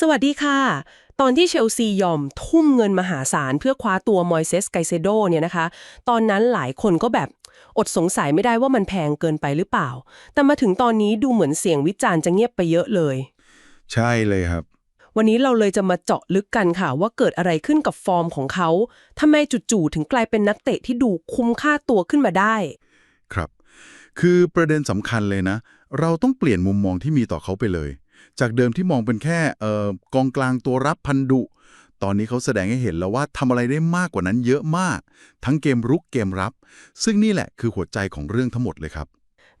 สวัสดีค่ะ ตอนที่เชลซียอมทุ่มเงินมหาศาลเพื่อคว้าตัวมอยเซสไกเซโดเนี่ยนะคะ ตอนนั้นหลายคนก็แบบอดสงสัยไม่ได้ว่ามันแพงเกินไปหรือเปล่า แต่มาถึงตอนนี้ดูเหมือนเสียงวิจารณ์จะเงียบไปเยอะเลย ใช่เลยครับ วันนี้เราเลยจะมาเจาะลึกกันค่ะ ว่าเกิดอะไรขึ้นกับฟอร์มของเขาทำไมจู่ๆถึงกลายเป็นนักเตะที่ดูคุ้มค่าตัวขึ้นมาได้ ครับ คือประเด็นสำคัญเลยนะ เราต้องเปลี่ยนมุมมองที่มีต่อเขาไปเลย จากเดิมที่มองเป็นแค่เอ่อกองกลางตัวรับพันดุ ตอนนี้เขาแสดงให้เห็นแล้วว่าทำอะไรได้มากกว่านั้นเยอะมาก ทั้งเกมรุกเกมรับ ซึ่งนี่แหละคือหัวใจของเรื่องทั้งหมดเลยครับ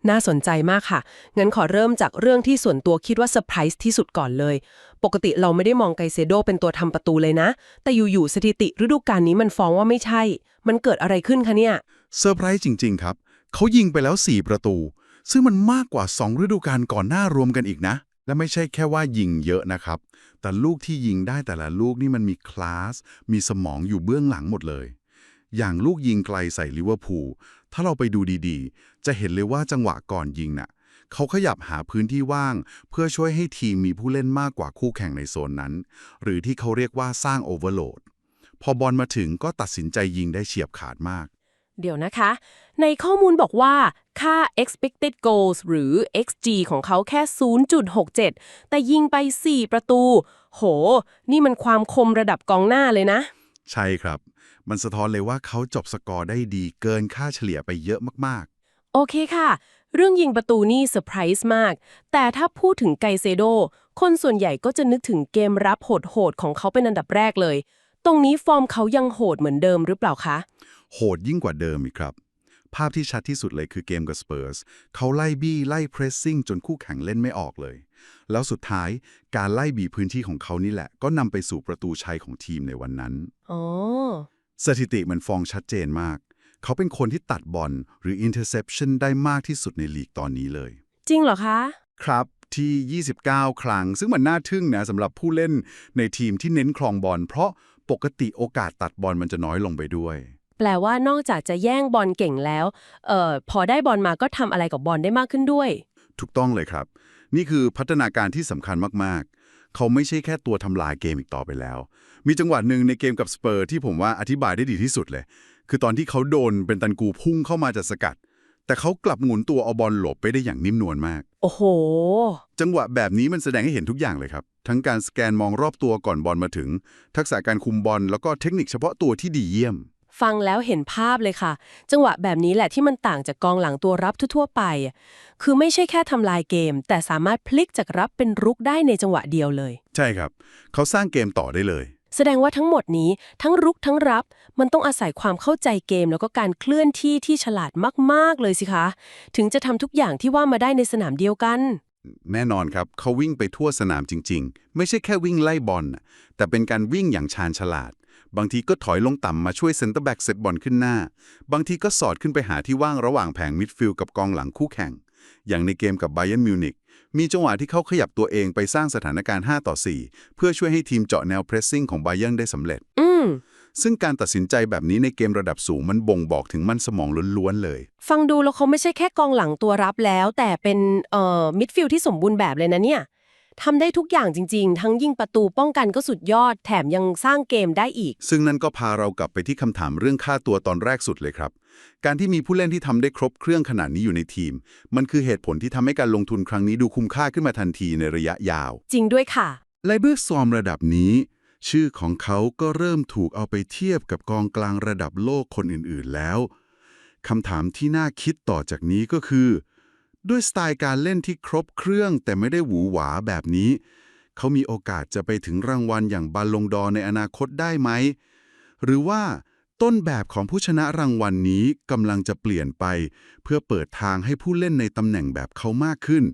น่าสนใจมากค่ะ งั้นขอเริ่มจากเรื่องที่ส่วนตัวคิดว่าเซอร์ไพรส์ที่สุดก่อนเลย ปกติเราไม่ได้มองไกเซโดเป็นตัวทำประตูเลยนะ แต่อยู่ๆสถิติฤดูกาลนี้มันฟ้องว่าไม่ใช่ มันเกิดอะไรขึ้นคะเนี่ยเซอร์ไพรส์จริง ๆ ครับเขายิงไปแล้ว 4 ประตู ซึ่งมันมากกว่า 2 ฤดูกาลก่อนหน้ารวมกันอีกนะ และไม่ใช่แค่ว่ายิงเยอะนะครับ แต่ลูกที่ยิงได้แต่ละลูกนี่มันมีคลาส มีสมองอยู่เบื้องหลังหมดเลย อย่างลูกยิงไกลใส่ลิเวอร์พูล ถ้าเราไปดูดีๆ จะเห็นเลยว่าจังหวะก่อนยิงน่ะ เขาขยับหาพื้นที่ว่าง เพื่อช่วยให้ทีมมีผู้เล่นมากกว่าคู่แข่งในโซนนั้น หรือที่เขาเรียกว่าสร้างโอเวอร์โหลด พอบอลมาถึงก็ตัดสินใจยิงได้เฉียบขาดมาก เดี๋ยวนะคะ ในข้อมูลบอกว่าค่า expected goals หรือ xg ของเขาแค่ 0.67 แต่ยิงไป 4 ประตู โห นี่มันความคมระดับกองหน้าเลยนะ ใช่ครับ มันสะท้อนเลยว่าเขาจบสกอร์ได้ดีเกินค่าเฉลี่ยไปเยอะมากโอเคค่ะ เรื่องยิงประตูนี่เซอร์ไพรส์มาก แต่ถ้าพูดถึงไกเซโด คนส่วนใหญ่ก็จะนึกถึงเกมรับโหดๆของเขาเป็นอันดับแรกเลย ตรงนี้ฟอร์มเขายังโหดเหมือนเดิมหรือเปล่าคะๆโหดยิ่งกว่าเดิมอีกครับ ภาพที่ชัดที่สุดเลยคือเกมกับสเปอร์สเขาไล่บี้ไล่เพรสซิ่งจนคู่แข่งเล่นไม่ออกเลย แล้วสุดท้ายการไล่บีบพื้นที่ของเขานี่แหละ ก็นำไปสู่ประตูชัยของทีมในวันนั้นอ๋อสถิติมันฟ้องชัดเจนมาก เขาเป็นคนที่ตัดบอลหรือ interception ได้มากที่สุดในลีกตอนนี้เลย จริงเหรอคะ ครับที่ 29 ครั้ง ซึ่งมันน่าทึ่งนะสำหรับผู้เล่นในทีมที่เน้นครองบอลเพราะ ปกติโอกาสตัดบอลมันจะน้อยลงไปด้วย แปลว่านอกจากจะแย่งบอลเก่งแล้วเอ่อพอได้บอลมาก็ทำอะไรกับบอลได้มากขึ้นด้วย ถูกต้องเลยครับ นี่คือพัฒนาการที่สำคัญมากๆ เขาไม่ใช่แค่ตัวทำลายเกมอีกต่อไปแล้ว มีจังหวะหนึ่งในเกมกับสเปอร์ที่ผมว่าอธิบายได้ดีที่สุดเลย คือตอนที่เขาโดนเป็นตันกูพุ่งเข้ามาจะสกัด แต่เขากลับหมุนตัวเอาบอลหลบไปได้อย่างนิ่มนวลมาก โอ้โห จังหวะแบบนี้มันแสดงให้เห็นทุกอย่างเลยครับ ทั้งการสแกนมองรอบตัวก่อนบอลมาถึง ทักษะการคุมบอลแล้วก็เทคนิคเฉพาะตัวที่ดีเยี่ยม ฟังแล้วเห็นภาพเลยค่ะ จังหวะแบบนี้แหละที่มันต่างจากกองหลังตัวรับทั่วๆไป คือไม่ใช่แค่ทำลายเกม แต่สามารถพลิกจากรับเป็นรุกได้ในจังหวะเดียวเลย ใช่ครับ เขาสร้างเกมต่อได้เลย แสดงว่าทั้งหมดนี้ทั้งรุกทั้งรับ มันต้องอาศัยความเข้าใจเกม แล้วก็การเคลื่อนที่ที่ฉลาดมากๆเลยสิคะ ถึงจะทำทุกอย่างที่ว่ามาได้ในสนามเดียวกัน แน่นอนครับเขาวิ่งไปทั่วสนามจริง ๆ ไม่ใช่แค่วิ่งไล่บอลนะแต่เป็นการวิ่งอย่างชาญฉลาด บางทีก็ถอยลงต่ำมาช่วยเซนเตอร์แบ็กเซตบอลขึ้นหน้า บางทีก็สอดขึ้นไปหาที่ว่างระหว่างแผงมิดฟิลด์กับกองหลังคู่แข่ง อย่างในเกมกับไบ y ย r n นมิวนิกมีจังหวะที่เขาขยับตัวเองไปสร้างสถานการณ์ 5 ต่อ 4 เพื่อช่วยให้ทีมเจาะแนวเพรสซิ่งของไบ y ย r n ได้สำเร็จอื ซึ่งการตัดสินใจแบบนี้ในเกมระดับสูงมันบ่งบอกถึงมันสมองล้วนๆเลย ฟังดูแล้วเขาไม่ใช่แค่กองหลังตัวรับแล้ว แต่เป็นเอ่อมิดฟิลด์ที่สมบูรณ์แบบเลยนะเนี่ยทำได้ทุกอย่างจริงๆ ทั้งยิงประตูป้องกันก็สุดยอด แถมยังสร้างเกมได้อีก ซึ่งนั่นก็พาเรากลับไปที่คำถามเรื่องค่าตัวตอนแรกสุดเลยครับ การที่มีผู้เล่นที่ทำได้ครบเครื่องขนาดนี้อยู่ในทีม มันคือเหตุผลที่ทำให้การลงทุนครั้งนี้ดูคุ้มค่าขึ้นมาทันทีในระยะยาว จริงด้วยค่ะไลเบอร์ซอมระดับนี้ ชื่อของเขาก็เริ่มถูกเอาไปเทียบกับกองกลางระดับโลกคนอื่นๆแล้วคำถามที่น่าคิดต่อจากนี้ก็คือ ด้วยสไตล์การเล่นที่ครบเครื่องแต่ไม่ได้หวือหวาแบบนี้ เขามีโอกาสจะไปถึงรางวัลอย่างบอลลงดอร์ในอนาคตได้ไหม หรือว่าต้นแบบของผู้ชนะรางวัลนี้กำลังจะเปลี่ยนไป เพื่อเปิดทางให้ผู้เล่นในตำแหน่งแบบเขามากขึ้น